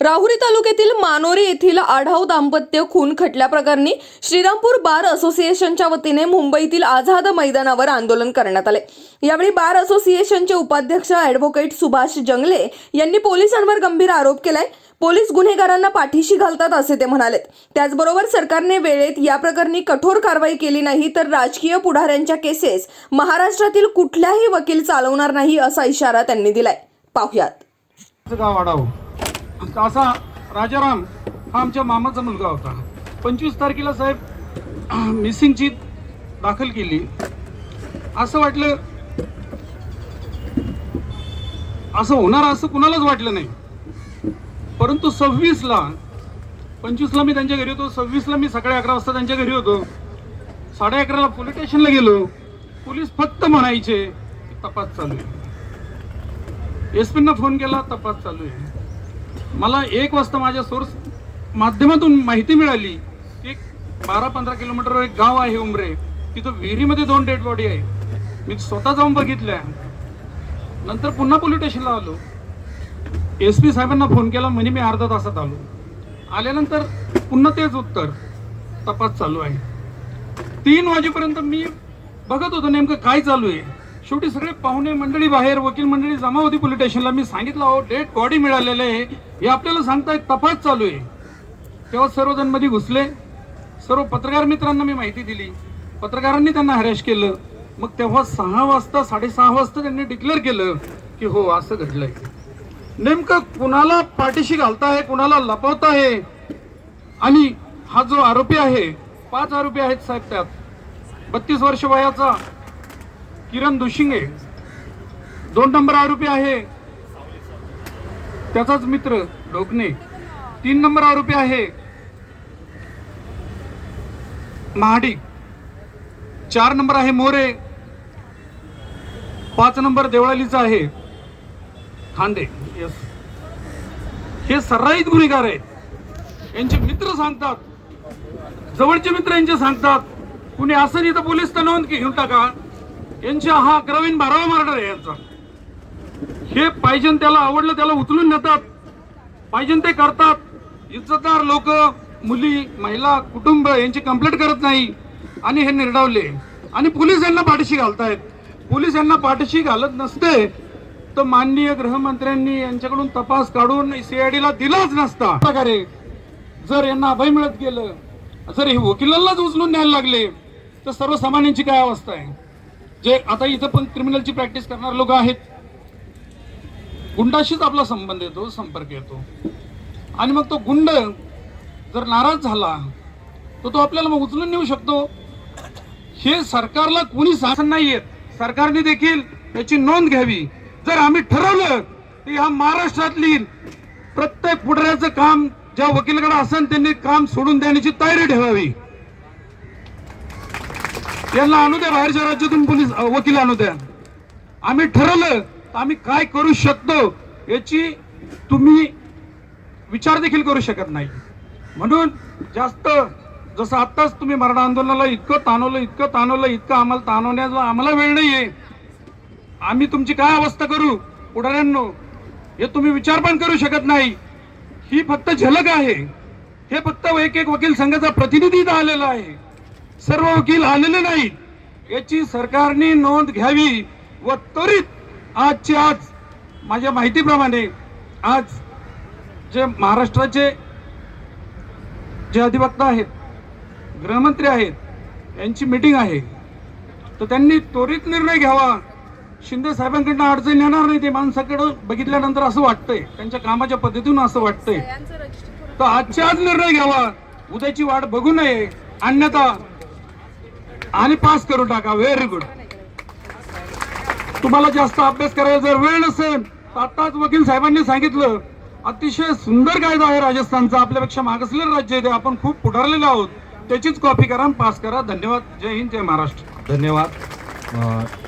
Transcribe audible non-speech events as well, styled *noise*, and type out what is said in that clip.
राहुरी तालुक्यातील मानोरी येथील आढाव दाम्पत्य खून खटल्याप्रकरणी श्रीरामपूर बार असोसिएशनच्या वतीने मुंबईतील आझाद मैदानावर आंदोलन करण्यात आले. यावेळी बार असोसिएशनचे उपाध्यक्ष ॲडव्होकेट सुभाष जंगले यांनी पोलिसांवर गंभीर आरोप केलाय. पोलीस गुन्हेगारांना पाठीशी घालतात असे ते म्हणालेत. त्याचबरोबर सरकारने वेळेत या प्रकरणी कठोर कारवाई केली नाही तर राजकीय पुढाऱ्यांच्या केसेस महाराष्ट्रातील कुठल्याही वकील चालवणार नाही असा इशारा त्यांनी दिलाय. पाहुयात. असा राजाराम हा आमच्या मामाचा मुलगा होता. पंचवीस तारखेला साहेब *clears throat* मिसिंगची दाखल केली. असं वाटलं असं होणार असं कुणालाच वाटलं नाही. परंतु सव्वीसला पंचवीसला मी त्यांच्या घरी होतो सव्वीसला मी सकाळी अकरा वाजता त्यांच्या घरी होतो. साडे अकराला पोलीस स्टेशनला गेलो. पोलीस फक्त म्हणायचे तपास चालू आहे. एस फोन केला तपास चालू आहे. मला एक वाजता माझ्या सोर्स माध्यमातून माहिती मिळाली की एक बारा पंधरा किलोमीटरवर एक गाव आहे उमरे. तिथं विहिरीमध्ये दोन डेड बॉडी आहे. मी स्वतः जाऊन बघितल्या. नंतर पुन्हा पोलीस स्टेशनला आलो. एस पी साहेबांना फोन केला म्हणजे मी अर्धा तासात आलो. आल्यानंतर पुन्हा तेच उत्तर. तपास चालू आहे. तीन वाजेपर्यंत मी बघत होतो नेमकं काय चालू आहे. शेवटी सगळे पाहुणे मंडळी बाहेर वकील मंडळी जमा होती पोलीस स्टेशनला मी सांगितलं अहो डेड बॉडी मिळालेलं आहे. हे आपल्याला सांगतायत तपास चालू आहे. तेव्हा सर्वजणमध्ये घुसले. सर्व पत्रकार मित्रांना मी माहिती दिली. पत्रकारांनी त्यांना हॅरेश केलं. मग तेव्हा सहा वाजता साडेसहा वाजता त्यांनी डिक्लेअर केलं की हो असं घडलंय. नेमकं कुणाला पाठीशी घालताय कुणाला लपवताय? आणि हा जो आरोपी आहे पाच आरोपी आहेत साहेब त्यात. बत्तीस वर्ष वयाचा. किरण दुशिंगे दोन नंबर आरोपी आहे. त्याचाच मित्र ढोकणे. तीन नंबर आरोपी आहे. महाडिक. चार नंबर आहे मोरे. पाच नंबर देवळालीचा आहे. खांदे येस हे सर्राईत गुन्हेगार आहेत. यांचे मित्र सांगतात. जवळचे मित्र यांचे सांगतात. कुणी असं नाही तर पोलीस तर नोंद घेऊन टाका. यांच्या हा ग्रवीण बारावा मर्डर आहे यांचा. हे पाहिजे त्याला आवडलं त्याला उचलून नेतात. पाहिजे ते करतात. इज्जतदार लोक मुली महिला कुटुंब यांची कंप्लेंट करत नाही. आणि हे निर्डावले. आणि पोलीस यांना पाठीशी घालतायत. पोलीस यांना पाठीशी घालत नसते तर माननीय गृहमंत्र्यांनी यांच्याकडून तपास काढून सीआयडीला दिलाच नसता. प्रकारे जर यांना अभय मिळत गेलं जर हे वकिलांनाच उचलून न्यायला लागले तर सर्वसामान्यांची काय अवस्था आहे? जे आता इथं पण क्रिमिनलची प्रॅक्टिस करणारे लोक आहेत. गुंडाशीच आपला संबंध येतो संपर्क येतो. आणि मग तो गुंड जर नाराज झाला तर तो आपल्याला मग उचलून नेऊ शकतो. हे सरकारला कोणी शासन नाही येत सरकारने देखील याची नोंद घ्यावी. जर आम्ही ठरवलं की ह्या महाराष्ट्रातली प्रत्येक पुढऱ्याचं काम ज्या वकीलकडे असेल त्यांनी काम सोडून देण्याची तयारी ठेवावी. त्यांना आणू द्या बाहेरच्या राज्यातून पोलीस वकील आणू द्या. आम्ही ठरवलं तर आम्ही काय करू शकतो याची तुम्ही विचार देखील करू शकत नाही. म्हणून जास्त जसं आत्ताच तुम्ही मराठा आंदोलनाला इतकं ताणवलं इतकं ताणवलं इतकं आम्हाला ताणवण्याचा आम्हाला वेळ नाही आहे आम्ही तुमची काय अवस्था करू? पुढाऱ्यांनो हे तुम्ही विचार पण करू शकत नाही. ही फक्त झलक आहे. हे फक्त एक एक वकील संघाचा प्रतिनिधी आलेला आहे. सर्व वकील आलेले नाहीत. याची सरकारने नोंद घ्यावी व त्वरित आजची आज माझ्या माहितीप्रमाणे आज जे महाराष्ट्राचे जे अधिवक्ता आहेत गृहमंत्री आहेत यांची मीटिंग आहे. तर त्यांनी त्वरित निर्णय घ्यावा. शिंदे साहेबांकडनं अडचण येणार नाही ते माणसाकडं बघितल्यानंतर असं वाटतंय. त्यांच्या कामाच्या पद्धतीनं असं वाटतंय. तर आजच्या आज निर्णय घ्यावा. उद्याची वाट बघू नये. अन्यथा आणि पास करून टाका. व्हेरी गुड तुम्हाला जास्त अभ्यास करायला जर वेळ नसेल तर आताच वकील साहेबांनी सांगितलं अतिशय सुंदर कायदा आहे राजस्थानचा. आपल्यापेक्षा मागासलेलं राज्य आहे ते. आपण खूप पुढारलेलो आहोत. त्याचीच कॉपी करा पास करा. धन्यवाद. जय हिंद जय महाराष्ट्र. धन्यवाद.